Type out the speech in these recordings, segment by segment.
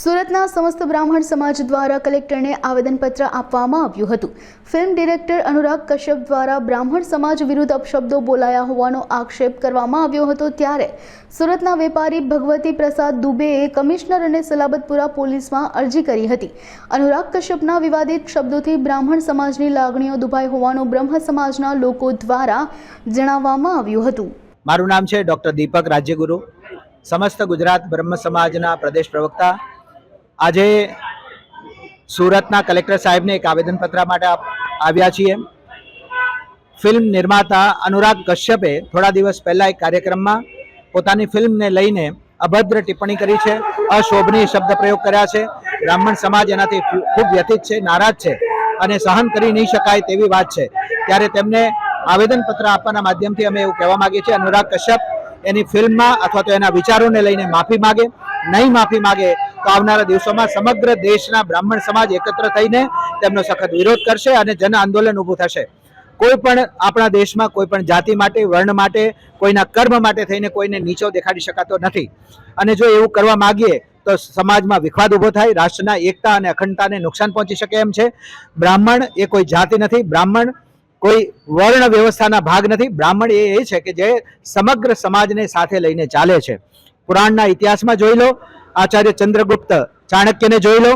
સુરતના સમસ્ત બ્રાહ્મણ સમાજ દ્વારા કલેક્ટરને આવેદનપત્ર આપવામાં આવ્યું હતું. ફિલ્મ ડિરેક્ટર અનુરાગ કશ્યપ દ્વારા બ્રાહ્મણ સમાજ વિરુદ્ધ અપશબ્દો બોલાયા હોવાનો આક્ષેપ કરવામાં આવ્યો હતો ત્યારે સુરતના વેપારી ભગવતી પ્રસાદ દુબેએ કમિશનર અને સલાબતપુરા પોલીસમાં અરજી કરી હતી. અનુરાગ કશ્યપના વિવાદિત શબ્દોથી બ્રાહ્મણ સમાજની લાગણીઓ દુભાઈ હોવાનું બ્રહ્મ સમાજના લોકો દ્વારા જણાવવામાં આવ્યું હતું. મારું નામ છે ડૉક્ટર દીપક રાજ્યગુરુ. સમસ્ત ગુજરાત બ્રહ્મ સમાજના પ્રદેશ પ્રવક્તા આજે સુરતના કલેક્ટર સાહેબને એક આવેદનપત્ર માટે આવ્યા છીએ. ફિલ્મ નિર્માતા અનુરાગ કશ્યપે થોડા દિવસ પહેલાં એક કાર્યક્રમમાં પોતાની ફિલ્મને લઈને અભદ્ર ટિપ્પણી કરી છે, અશોભનીય શબ્દ પ્રયોગ કર્યા છે. બ્રાહ્મણ સમાજ એનાથી ખૂબ વ્યથિત છે, નારાજ છે અને સહન કરી નહીં શકાય તેવી વાત છે. ત્યારે તેમને આવેદનપત્ર આપવાના માધ્યમથી અમે એવું કહેવા માંગીએ છીએ, અનુરાગ કશ્યપ એની ફિલ્મમાં અથવા તો એના વિચારોને લઈને માફી માગે, નહીં માફી માગે તો આવનારા દિવસોમાં સમગ્ર દેશના બ્રાહ્મણ સમાજ એકત્ર થઈને તેમનો સખત વિરોધ કરશે અને જન આંદોલન ઊભું થશે. કોઈ પણ આપણા દેશમાં, કોઈ પણ જાતિ માટે, વર્ણ માટે, કોઈના કર્મ માટે થઈને કોઈને નીચો દેખાડી શકાતો નથી. અને જો એવું કરવા માંગીએ, તો સમાજમાં વિખવાદ ઊભો થાય, રાષ્ટ્રના એકતા અને અખંડતાને નુકસાન પહોંચી શકે એમ છે. બ્રાહ્મણ એ કોઈ જાતિ નથી, બ્રાહ્મણ કોઈ વર્ણ વ્યવસ્થાના ભાગ નથી. બ્રાહ્મણ એ એ છે કે જે સમગ્ર સમાજને સાથે લઈને ચાલે છે. પુરાણના ઇતિહાસમાં જોઈ લો આચાર્ય ચંદ્રગુપ્ત ચાણક્યને જોઈ લો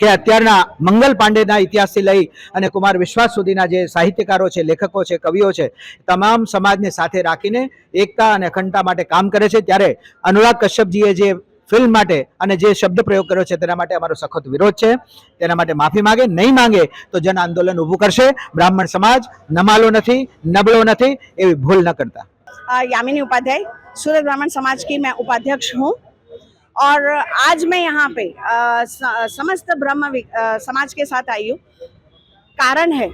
કે અત્યારના મંગલ પાંડેના ઇતિહાસથી લઈ અને કુમાર વિશ્વાસ સુધીના જે સાહિત્યકારો છે, લેખકો છે, કવિઓ છે, તમામ સમાજને સાથે રાખીને એકતા અને અખંડતા માટે કામ કરે છે. ત્યારે અનુરાગ કશ્યપજીએ જે ફિલ્મ માટે અને જે શબ્દ પ્રયોગ કર્યો છે, તેના માટે અમારો સખત વિરોધ છે. તેના માટે માફી માંગે, નહીં માંગે તો જન આંદોલન ઊભું કરશે. બ્રાહ્મણ સમાજ નમાલો નથી, નબળો નથી એવી ભૂલ ન કરતા. યામિની ઉપાધ્યાય, સુરત બ્રાહ્મણ સમાજ કી મેં ઉપાધ્યક્ષ હું. और आज मैं यहाँ पे समस्त ब्रह्म समाज के साथ आई हूँ। कारण है,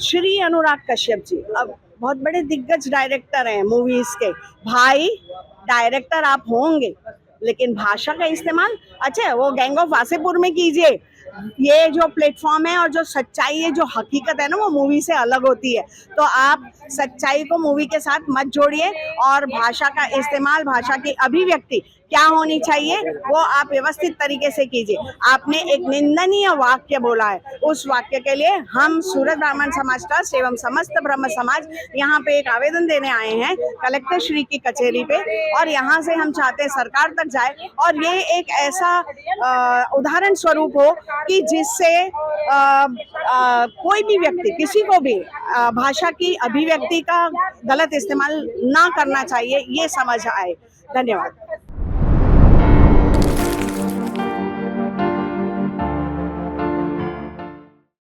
श्री अनुराग कश्यप जी। अब बहुत बड़े दिग्गज डायरेक्टर हैं मूवीज़ के। भाई डायरेक्टर आप होंगे, लेकिन भाषा का इस्तेमाल अच्छा वो गैंग ऑफ़ वासेपुर में कीजिए। ये जो प्लेटफॉर्म है और जो सच्चाई है, जो हकीकत है ना, वो मूवी से अलग होती है। तो आप सच्चाई को मूवी के साथ मत जोड़िए और भाषा का इस्तेमाल, भाषा की अभिव्यक्ति क्या होनी चाहिए, वो आप व्यवस्थित तरीके से कीजिए। आपने एक निंदनीय वाक्य बोला है। उस वाक्य के लिए हम सूरत ब्राह्मण समाज ट्रस्ट एवं समस्त ब्रह्म समाज यहाँ पे एक आवेदन देने आए हैं, कलेक्टर श्री की कचहरी पे। और यहाँ से हम चाहते हैं सरकार तक जाए और ये एक ऐसा उदाहरण स्वरूप हो कि जिससे कोई भी व्यक्ति, किसी को भी भाषा की अभिव्यक्ति का गलत इस्तेमाल ना करना चाहिए, ये समझ आए। धन्यवाद।